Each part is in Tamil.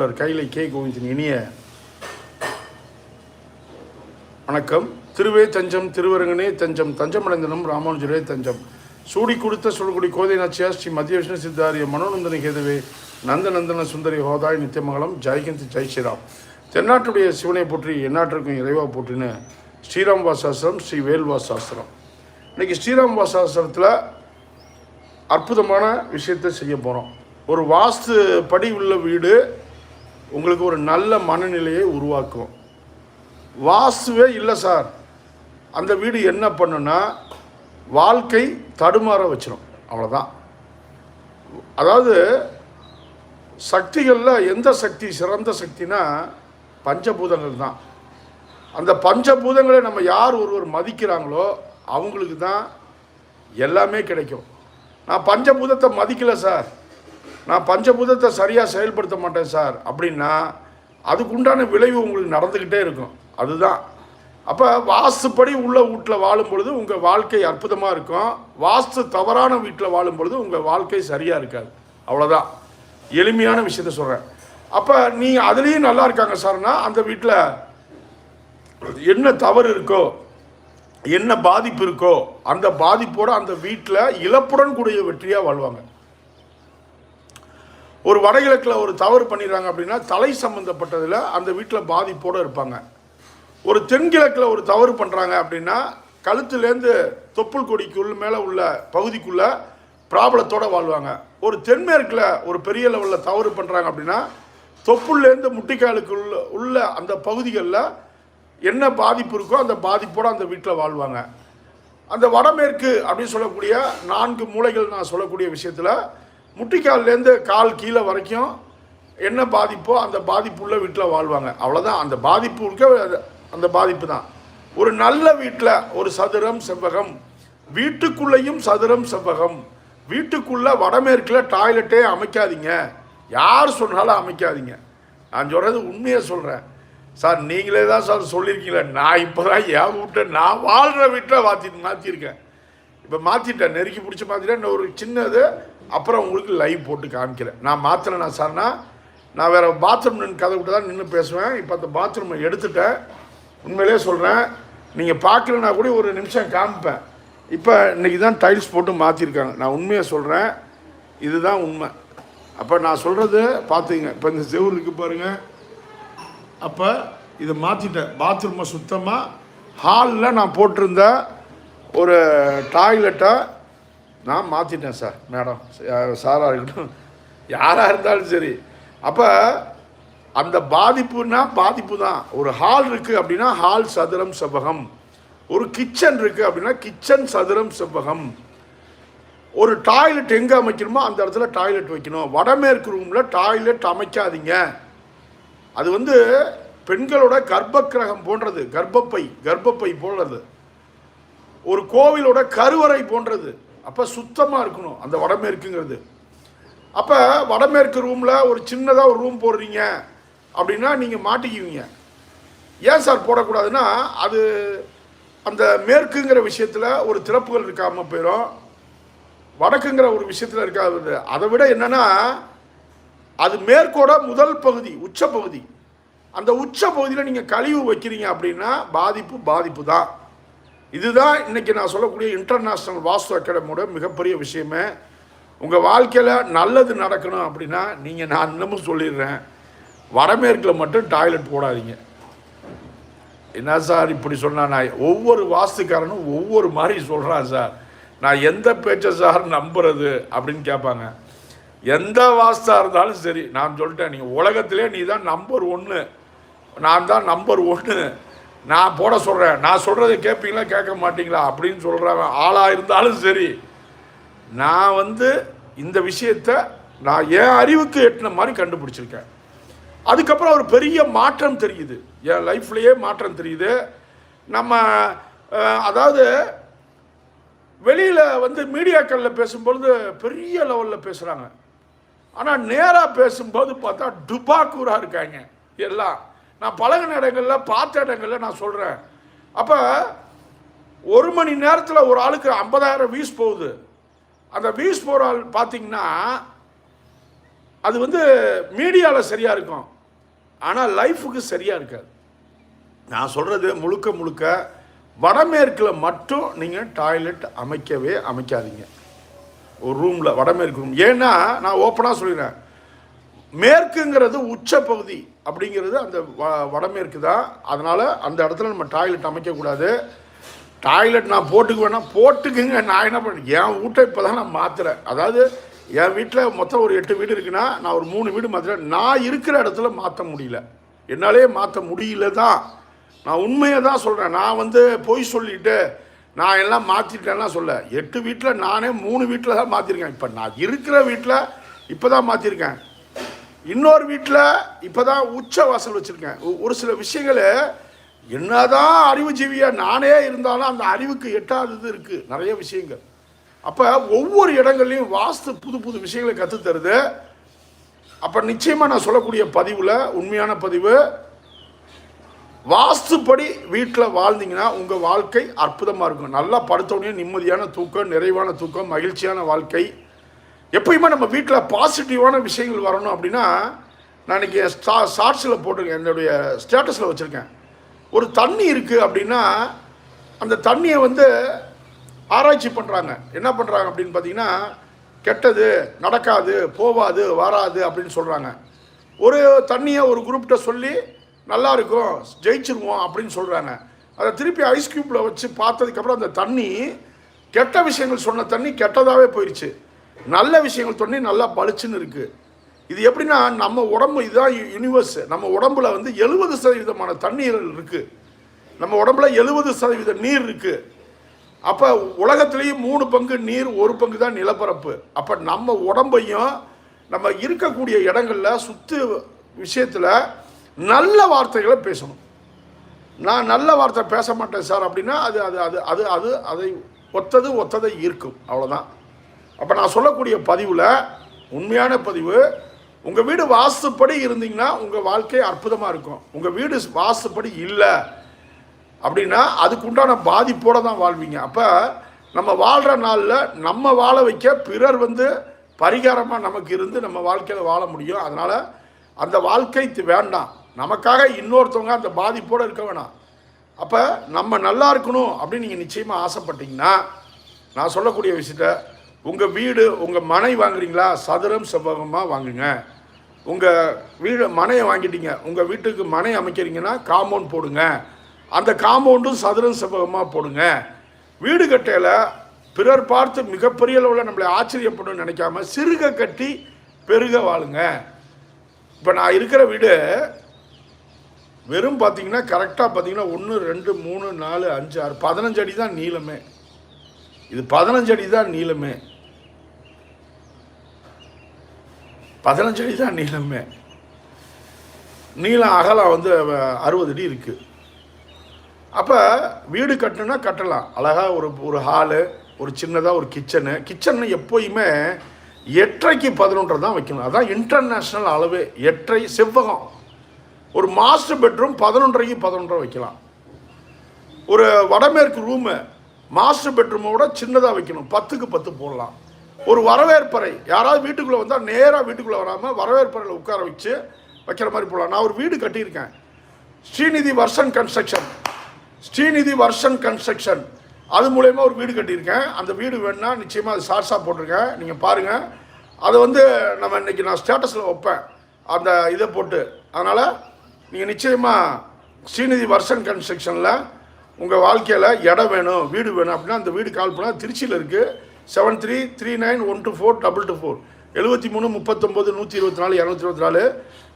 டாக்டர் கைலை கே கோவிந்தின் இனிய வணக்கம். திருவே தஞ்சம் திருவரங்கனே தஞ்சம் தஞ்சமடைந்தனம் ராமானுஜரே தஞ்சம். சூடி கொடுத்த சொல்லக்கூடிய கோதை நாச்சியா ஸ்ரீ மத்திய விஷ்ணு சித்தாரிய மனோநந்தன கேதுவே நந்தநந்தன சுந்தரி ஹோதாய் நித்தியமங்கலம். ஜெய்கந்த் ஜெய் ஸ்ரீராம். தென்னாட்டுடைய சிவனை போற்றி எந்நாட்டிற்கும் இறைவா போற்றின ஸ்ரீராம் வாசாஸ்திரம் ஸ்ரீ வேல்வா சாஸ்திரம் இன்னைக்கு ஸ்ரீராம் வாசாஸ்திரத்தில் அற்புதமான விஷயத்தை செய்ய போகிறோம் ஒரு வாஸ்து படி உள்ள வீடு உங்களுக்கு ஒரு நல்ல மனநிலையை உருவாக்கும். வாஸ்துவே இல்லை சார். அந்த வீடு என்ன பண்ணுன்னா வாழ்க்கை தடுமாற வச்சிடும் அவ்வளோதான் அதாவது சக்திகளில் எந்த சக்தி சிறந்த சக்தினா பஞ்சபூதங்கள் தான். அந்த பஞ்சபூதங்களை நம்ம யார் ஒருவர் மதிக்கிறாங்களோ அவங்களுக்கு தான் எல்லாமே கிடைக்கும். நான் பஞ்சபூதத்தை மதிக்கலை சார். நான் பஞ்சபூதத்தை சரியாக செயல்படுத்த மாட்டேன் சார். அப்படின்னா அதுக்குண்டான விளைவு உங்களுக்கு நடந்துக்கிட்டே இருக்கும். அதுதான். அப்போ வாஸ்துப்படி உள்ள வீட்டில் வாழும் பொழுது உங்கள் வாழ்க்கை அற்புதமாக இருக்கும். வாஸ்து தவறான வீட்டில் வாழும் பொழுது உங்கள் வாழ்க்கை சரியாக இருக்காது. அவ்வளோதான் எளிமையான விஷயத்த சொல்கிறேன் அப்போ நீ அதுலேயும் நல்லா இருக்காங்க சார்னா அந்த வீட்டில் என்ன தவறு இருக்கோ என்ன பாதிப்பு இருக்கோ அந்த பாதிப்போடு அந்த வீட்டில் இழப்புடன் கூடிய வெற்றியாக வாழ்வாங்க. ஒரு வடகிழக்கில் ஒரு தவறு பண்ணிடுறாங்க அப்படின்னா தலை சம்மந்தப்பட்டதில் அந்த வீட்டில் பாதிப்போடு இருப்பாங்க. ஒரு தென்கிழக்கில் ஒரு தவறு பண்ணுறாங்க அப்படின்னா கழுத்துலேருந்து தொப்புள் கொடிக்குள் மேலே உள்ள பகுதிக்குள்ளே ப்ராப்ளத்தோடு வாழ்வாங்க. ஒரு தென்மேற்கில் ஒரு பெரிய லெவலில் தவறு பண்ணுறாங்க அப்படின்னா தொப்புள்லேருந்து முட்டிக்காலுக்குள்ள உள்ள அந்த பகுதிகளில் என்ன பாதிப்பு இருக்கோ அந்த பாதிப்போடு அந்த வீட்டில் வாழ்வாங்க. அந்த வடமேற்கு அப்படின்னு சொல்லக்கூடிய நான்கு மூலைகள் நான் சொல்லக்கூடிய விஷயத்தில் முட்டிக்கால்லேருந்து கால் கீழே வரைக்கும் என்ன பாதிப்போ அந்த பாதிப்புள்ள வீட்டில் வாழ்வாங்க. அவ்வளோதான் அந்த பாதிப்பு இருக்க அது- அந்த பாதிப்பு தான். ஒரு நல்ல வீட்டில் ஒரு சதுரம் செவ்வகம் வீட்டுக்குள்ளேயும் சதுரம் செவ்வகம். வீட்டுக்குள்ளே வடமேற்கில் டாய்லெட்டே அமைக்காதீங்க. யார் சொன்னாலும் அமைக்காதீங்க. நான் சொல்கிறது உண்மையை சொல்கிறேன் சார் நீங்களே தான் சார் சொல்லியிருக்கீங்களே. நான் இப்போ தான் என் வீட்டை நான் வாழ்கிற வீட்டில் மாற்றி மாற்றிருக்கேன் இப்போ மாற்றிட்டேன் நெருக்கி பிடிச்சி மாற்றிட்டேன் இன்னும் ஒரு சின்னது அப்புறம் உங்களுக்கு லைவ் போட்டு காமிக்கிறேன். நான் மாற்றினேன் சார்னா நான் வேறு பாத்ரூம் நின்று கதை விட்டு தான் நின்று பேசுவேன். இப்போ அந்த பாத்ரூமை எடுத்துட்டேன். உண்மையிலே சொல்கிறேன் நீங்கள் பார்க்கலனா கூட ஒரு நிமிஷம் காமிப்பேன். இப்போ இன்றைக்கி தான் டைல்ஸ் போட்டு மாற்றிருக்காங்க நான் உண்மையை சொல்கிறேன் இதுதான் உண்மை. அப்போ நான் சொல்கிறது பார்த்துங்க இப்போ இந்த செவுரு இருக்கு பாருங்கள் அப்போ இதை மாற்றிட்டேன் பாத்ரூமை சுத்தமாக ஹாலில் நான் போட்டிருந்த ஒரு டாய்லெட்டை நான் மாற்றிட்டேன் சார் மேடம். சாராக இருக்கட்டும். யாராக இருந்தாலும் சரி. அப்போ அந்த பாதிப்புனா பாதிப்பு தான். ஒரு ஹால் இருக்குது அப்படின்னா ஹால் சதுரம் செவ்வகம். ஒரு கிச்சன் இருக்குது அப்படின்னா கிச்சன் சதுரம் செவ்வகம். ஒரு டாய்லெட் எங்கே அமைக்கணுமோ அந்த இடத்துல டாய்லெட் வைக்கணும். வடமேற்கு ரூமில் டாய்லெட் அமைக்காதீங்க. அது வந்து பெண்களோட கர்ப்பக்கிரகம் போன்றது. கர்ப்பப்பை கர்ப்பப்பை போன்றது. ஒரு கோவிலோட கருவறை போன்றது. அப்போ சுத்தமாக இருக்கணும். அந்த வடமேற்குங்கிறது. அப்போ வடமேற்கு ரூமில் ஒரு சின்னதாக ஒரு ரூம் போடுறீங்க அப்படின்னா நீங்கள் மாட்டிக்குவீங்க. ஏன் சார் போடக்கூடாதுன்னா அது அந்த மேற்குங்கிற விஷயத்தில் ஒரு திறப்புகள் இருக்காமல் போயிடும் வடக்குங்கிற ஒரு விஷயத்தில் இருக்காது. அதை விட என்னன்னா அது மேற்கோட முதல் பகுதி உச்ச பகுதி. அந்த உச்ச பகுதியில் நீங்கள் கழிவு வைக்கிறீங்க அப்படின்னா பாதிப்பு பாதிப்பு தான் இதுதான் இன்னைக்கு நான் சொல்லக்கூடிய இன்டர்நேஷ்னல் வாஸ்து அகாடமியோட மிகப்பெரிய விஷயமே. உங்கள் வாழ்க்கையில் நல்லது நடக்கணும் அப்படின்னா நீங்கள் நான் இன்னமும் சொல்லிடுறேன். வடமேற்கில் மட்டும் டாய்லெட் போடாதீங்க. என்ன சார் இப்படி சொன்னா நான் ஒவ்வொரு வாஸ்துக்காரனும் ஒவ்வொரு மாதிரி சொல்கிறான் சார். நான் எந்த பேச்சை சார் நம்புறது அப்படின்னு கேட்பாங்க. எந்த வாஸ்தாக இருந்தாலும் சரி நான் சொல்லிட்டேன் நீங்கள் உலகத்திலே நீ தான் நம்பர் ஒன்று நான் தான் நம்பர் ஒன்று நான் போட சொல்கிறேன் நான் சொல்கிறத கேட்பீங்களா கேட்க மாட்டீங்களா? அப்படின்னு சொல்கிறவன் ஆளாக இருந்தாலும் சரி. நான் வந்து இந்த விஷயத்த நான் என் அறிவுக்கு எட்டின மாதிரி கண்டுபிடிச்சிருக்கேன். அதுக்கப்புறம் ஒரு பெரிய மாற்றம் தெரியுது. என் லைஃப்லேயே மாற்றம் தெரியுது. நம்ம அதாவது வெளியில் வந்து மீடியாக்களில் பேசும்பொழுது பெரிய லெவலில் பேசுகிறாங்க ஆனால் நேராக பேசும்போது பார்த்தா டுபாக்கூராக இருக்காங்க எல்லாம். நான் பழகின இடங்களில் பார்த்த இடங்களில் நான் சொல்கிறேன் அப்போ ஒரு மணி நேரத்தில் ஒரு ஆளுக்கு ஐம்பதாயிரம் வீஸ் போகுது. அந்த வீஸ் போகிற ஆள் பார்த்தீங்கன்னா அது வந்து மீடியாவில் சரியாக இருக்கும். ஆனால் லைஃபுக்கு சரியாக இருக்காது. நான் சொல்கிறது முழுக்க முழுக்க வடமேற்கில் மட்டும் நீங்கள் டாய்லெட் அமைக்கவே அமைக்காதீங்க. ஒரு ரூமில் வடமேற்கு ரூம். ஏன்னா நான் ஓப்பனாக சொல்லிடுறேன். மேற்குங்கிறது உச்ச பகுதி அப்படிங்கிறது அந்த வ வடமேற்கு தான். அதனால் அந்த இடத்துல நம்ம டாய்லெட் அமைக்கக்கூடாது டாய்லெட் நான் போட்டுக்கு வேணாம் போட்டுக்குங்க. நான் என்ன பண்ணேன் என் வீட்டை இப்போ தான் நான் மாற்றுறேன் அதாவது என் வீட்டில் மொத்தம் ஒரு எட்டு வீடு இருக்குன்னா நான் ஒரு மூணு வீடு மாற்றுறேன் நான் இருக்கிற இடத்துல மாற்ற முடியல. என்னாலே மாற்ற முடியல தான். நான் உண்மையை தான் சொல்கிறேன் நான் வந்து பொய் சொல்லிட்டு நான் எல்லாம் மாற்றிட்டேன்னா சொல்ல. எட்டு வீட்டில் நானே மூணு வீட்டில் தான் மாற்றிருக்கேன் இப்போ நான் இருக்கிற வீட்டில் இப்போ தான் மாற்றிருக்கேன் இன்னொரு வீட்டில் இப்போ தான் உச்ச வாசல் வச்சுருக்கேன் ஒரு சில விஷயங்கள் என்னதான் அறிவுஜீவியாக நானே இருந்தாலும் அந்த அறிவுக்கு எட்டாதது இருக்குது நிறைய விஷயங்கள். அப்போ ஒவ்வொரு இடங்கள்லையும் வாஸ்து புது புது விஷயங்களை கற்றுத் தருது. அப்போ நிச்சயமாக நான் சொல்லக்கூடிய பதிவில் உண்மையான பதிவு வாஸ்துப்படி வீட்டில் வாழ்ந்தீங்கன்னா உங்கள் வாழ்க்கை அற்புதமாக இருக்கும். நல்லா படுத்தோடனே நிம்மதியான தூக்கம் நிறைவான தூக்கம் மகிழ்ச்சியான வாழ்க்கை. எப்பயுமே நம்ம வீட்டில் பாசிட்டிவான விஷயங்கள் வரணும் அப்படின்னா நான் இன்றைக்கி ஸ்டா ஷார்ட்ஸில் போட்டிருக்கேன். என்னுடைய ஸ்டேட்டஸில் வச்சுருக்கேன். ஒரு தண்ணி இருக்குது அப்படின்னா அந்த தண்ணியை வந்து ஆராய்ச்சி பண்ணுறாங்க என்ன பண்ணுறாங்க அப்படின்னு பார்த்தீங்கன்னா கெட்டது நடக்காது போவாது வராது அப்படின்னு சொல்கிறாங்க ஒரு தண்ணியை ஒரு குரூப்கிட்ட சொல்லி நல்லா இருக்கும் ஜெயிச்சிருவோம் அப்படின்னு சொல்கிறாங்க அதை திருப்பி ஐஸ் க்யூப்பில் வச்சு பார்த்ததுக்கப்புறம் அந்த தண்ணி கெட்ட விஷயங்கள் சொன்ன தண்ணி கெட்டதாகவே போயிடுச்சு நல்ல விஷயங்கள் தண்ணி நல்லா பளிச்சுன்னு இருக்குது இது எப்படின்னா நம்ம உடம்பு இதுதான் யூனிவர்ஸ் நம்ம உடம்புல வந்து எழுபது சதவீதமான தண்ணீர்கள் இருக்குது நம்ம உடம்புல எழுபது சதவீத நீர் இருக்குது அப்போ உலகத்திலேயும் மூணு பங்கு நீர் ஒரு பங்கு தான் நிலப்பரப்பு. அப்போ நம்ம உடம்பையும் நம்ம இருக்கக்கூடிய இடங்களில் சுத்து விஷயத்தில் நல்ல வார்த்தைகளை பேசணும். நான் நல்ல வார்த்தை பேச மாட்டேன் சார் அப்படின்னா அது அது அது அது அது அதை ஒத்தது ஒத்ததை ஈர்க்கும். அவ்வளோதான் அப்போ நான் சொல்லக்கூடிய பதிவில் உண்மையான பதிவு உங்கள் வீடு வாசுப்படி இருந்தீங்கன்னா உங்கள் வாழ்க்கை அற்புதமாக இருக்கும். உங்கள் வீடு வாசுப்படி இல்லை அப்படின்னா அதுக்குண்டான பாதிப்போடு தான் வாழ்வீங்க. அப்போ நம்ம வாழ்கிற நாளில் நம்ம வாழ வைக்க பிறர் வந்து பரிகாரமாக நமக்கு இருந்து நம்ம வாழ்க்கையில் வாழ முடியும். அதனால் அந்த வாழ்க்கை வேண்டாம். நமக்காக இன்னொருத்தவங்க அந்த பாதிப்போடு இருக்க வேணாம். அப்போ நம்ம நல்லா இருக்கணும் அப்படின்னு நீங்கள் நிச்சயமாக ஆசைப்பட்டீங்கன்னா நான் சொல்லக்கூடிய விஷயத்த உங்கள் வீடு உங்கள் மனை வாங்குறீங்களா? சதுரம் செவ்வகமாக வாங்குங்க. உங்கள் வீடு மனையை வாங்கிட்டீங்க. உங்கள் வீட்டுக்கு மனை அமைக்கிறீங்கன்னா காம்பவுண்ட் போடுங்க. அந்த காம்பவுண்டும் சதுரம் செவ்வகமாக போடுங்க. வீடு கட்டையில் பிறர் பார்த்து மிகப்பெரிய அளவில் நம்மளை ஆச்சரியப்படும் நினைக்காம சிறுக கட்டி பெருக வாழுங்க. இப்போ நான் இருக்கிற வீடு வெறும் பார்த்தீங்கன்னா கரெக்டாக பார்த்தீங்கன்னா ஒன்று ரெண்டு மூணு நாலு அஞ்சு ஆறு பதினஞ்சு அடி தான் நீளமே. இது பதினஞ்சு அடி தான் நீளமே. பதினஞ்சு அடி தான் நீளமே. நீளம் அகலம் வந்து அறுபது அடி இருக்குது அப்போ வீடு கட்டணும்னா கட்டலாம். அழகாக ஒரு ஒரு ஹாலு ஒரு சின்னதாக ஒரு கிச்சனு கிச்சன் எப்போயுமே எட்டரைக்கு பதினொன்றரை தான் வைக்கணும். அதான் இன்டர்நேஷ்னல் அளவு. எட்டரை செவ்வகம். ஒரு மாஸ்டர் பெட்ரூம் பதினொன்றரைக்கு பதினொன்றரை வைக்கலாம். ஒரு வடமேற்கு ரூமு மாஸ்டர் பெட்ரூமை விட சின்னதாக வைக்கணும். பத்துக்கு பத்து போடலாம். ஒரு வரவேற்பறை. யாராவது வீட்டுக்குள்ளே வந்தால் நேராக வீட்டுக்குள்ளே வராமல் வரவேற்பறையில் உட்கார வச்சு வைக்கிற மாதிரி போடலாம் நான் ஒரு வீடு கட்டியிருக்கேன். ஸ்ரீநிதி வர்ஷன் கன்ஸ்ட்ரக்ஷன். ஸ்ரீநிதி வர்ஷன் கன்ஸ்ட்ரக்ஷன். அது மூலயமா ஒரு வீடு கட்டியிருக்கேன். அந்த வீடு வேணுன்னா நிச்சயமாக அது ஷார்ட்ஸாக போட்டிருக்கேன். நீங்கள் பாருங்கள் அதை வந்து நம்ம இன்னைக்கு நான் ஸ்டேட்டஸில் வைப்பேன். அந்த இதை போட்டு. அதனால் நீங்கள் நிச்சயமாக ஸ்ரீநிதி வர்ஷன் கன்ஸ்ட்ரக்ஷனில் உங்கள் வாழ்க்கையில் இடம் வேணும் வீடு வேணும் அப்படின்னா அந்த வீடு கால் பண்ணால் திருச்சியில் இருக்குது seven three three nine one two four double two four எழுபத்தி மூணு முப்பத்தொம்போது நூற்றி இருபத்தி நாலு இரநூத்தி இருபத்தி நாலு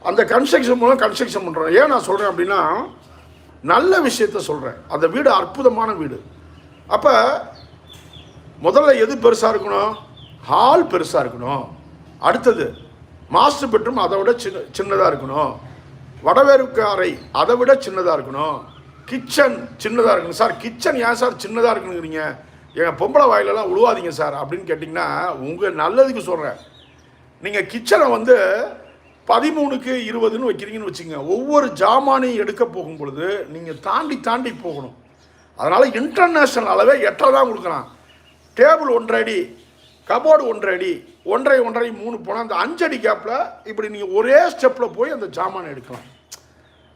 அந்த கன்ஸ்ட்ரக்ஷன் மூலம் கன்ஸ்ட்ரக்ஷன் பண்ணுறோம் ஏன் நான் சொல்கிறேன் அப்படின்னா நல்ல விஷயத்த சொல்கிறேன் அந்த வீடு அற்புதமான வீடு. அப்போ முதல்ல எது பெருசாக இருக்கணும்? ஹால் பெருசாக இருக்கணும். அடுத்தது மாஸ்டர் பெட்ரூம் அதை விட சின்ன சின்னதாக இருக்கணும். வடவேற்கு அறை அதை விட சின்னதாக இருக்கணும். கிச்சன் சின்னதாக இருக்கணும். சார் கிச்சன் ஏன் சார் சின்னதாக இருக்குங்கிறீங்க? எங்கள் பொம்பளை வாயிலெல்லாம் உழுவாதீங்க சார் அப்படின்னு கேட்டிங்கன்னா உங்கள் நல்லதுக்கு சொல்கிறேன் நீங்கள் கிச்சனை வந்து பதிமூணுக்கு இருபதுன்னு வைக்கிறீங்கன்னு வச்சுங்க ஒவ்வொரு ஜாமானையும் எடுக்க போகும் பொழுது நீங்கள் தாண்டி தாண்டி போகணும். அதனால் இன்டர்நேஷ்னல் அளவே எட்டரை தான் கொடுக்கலாம் டேபிள் ஒன்றரை அடி கபோர்டு ஒன்றரை அடி ஒன்றரை ஒன்றரை மூணு போனால் அந்த அஞ்சு அடி கேப்பில் இப்படி நீங்கள் ஒரே ஸ்டெப்பில் போய் அந்த ஜாமான் எடுக்கலாம்.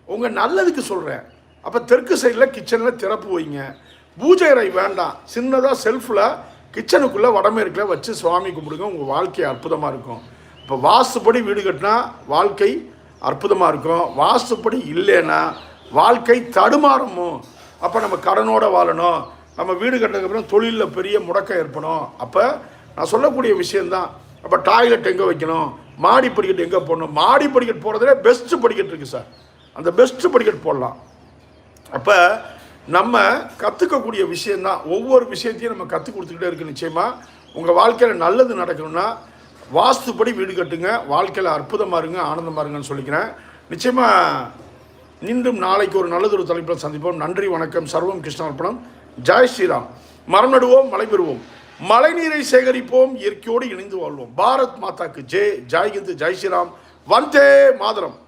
உங்கள் நல்லதுக்கு சொல்கிறேன் அப்போ தெற்கு சைடில் கிச்சனில் திறப்பு வைங்க. பூஜை அறை வேண்டாம். சின்னதாக செல்ஃபில் கிச்சனுக்குள்ளே வடமேற்கில் வச்சு சுவாமி கும்பிடுங்க. உங்கள் வாழ்க்கை அற்புதமாக இருக்கும். இப்போ வாஸ்துப்படி வீடு கட்டினா வாழ்க்கை அற்புதமாக இருக்கும். வாஸ்துப்படி இல்லைன்னா வாழ்க்கை தடுமாறமும். அப்போ நம்ம கடனோட வாழணும். நம்ம வீடு கட்டினதுக்கப்புறம் தொழிலில் பெரிய முடக்கம் ஏற்படும். அப்போ நான் சொல்லக்கூடிய விஷயந்தான் அப்போ டாய்லெட் எங்கே வைக்கணும்? மாடி படிக்கட்டு எங்கே போடணும்? மாடி படிக்கட்டு போகிறதுல பெஸ்ட்டு படிக்கட்டு இருக்குது சார் அந்த பெஸ்ட்டு படிக்கட்டு போடலாம். அப்போ நம்ம கற்றுக்கக்கூடிய விஷயந்தான் ஒவ்வொரு விஷயத்தையும் நம்ம கற்றுக் கொடுத்துக்கிட்டே இருக்கு நிச்சயமாக உங்கள் வாழ்க்கையில் நல்லது நடக்கணும்னா வாஸ்துப்படி வீடு கட்டுங்க. வாழ்க்கையில் அற்புதமாக இருங்க ஆனந்தமாக இருங்கன்னு சொல்லிக்கிறேன். நிச்சயமாக மீண்டும் நாளைக்கு ஒரு நல்லதொரு தலைப்பில் சந்திப்போம். நன்றி வணக்கம். சர்வம் கிருஷ்ணார்ப்பணம் ஜெய் ஸ்ரீராம். மரம் நடுவோம் மழை பெறுவோம். மழைநீரை சேகரிப்போம் இயற்கையோடு இணைந்து வாழ்வோம். பாரத் மாதாக்கு ஜெய். ஜெய் ஜெய் ஸ்ரீராம். வந்தே மாதரம்.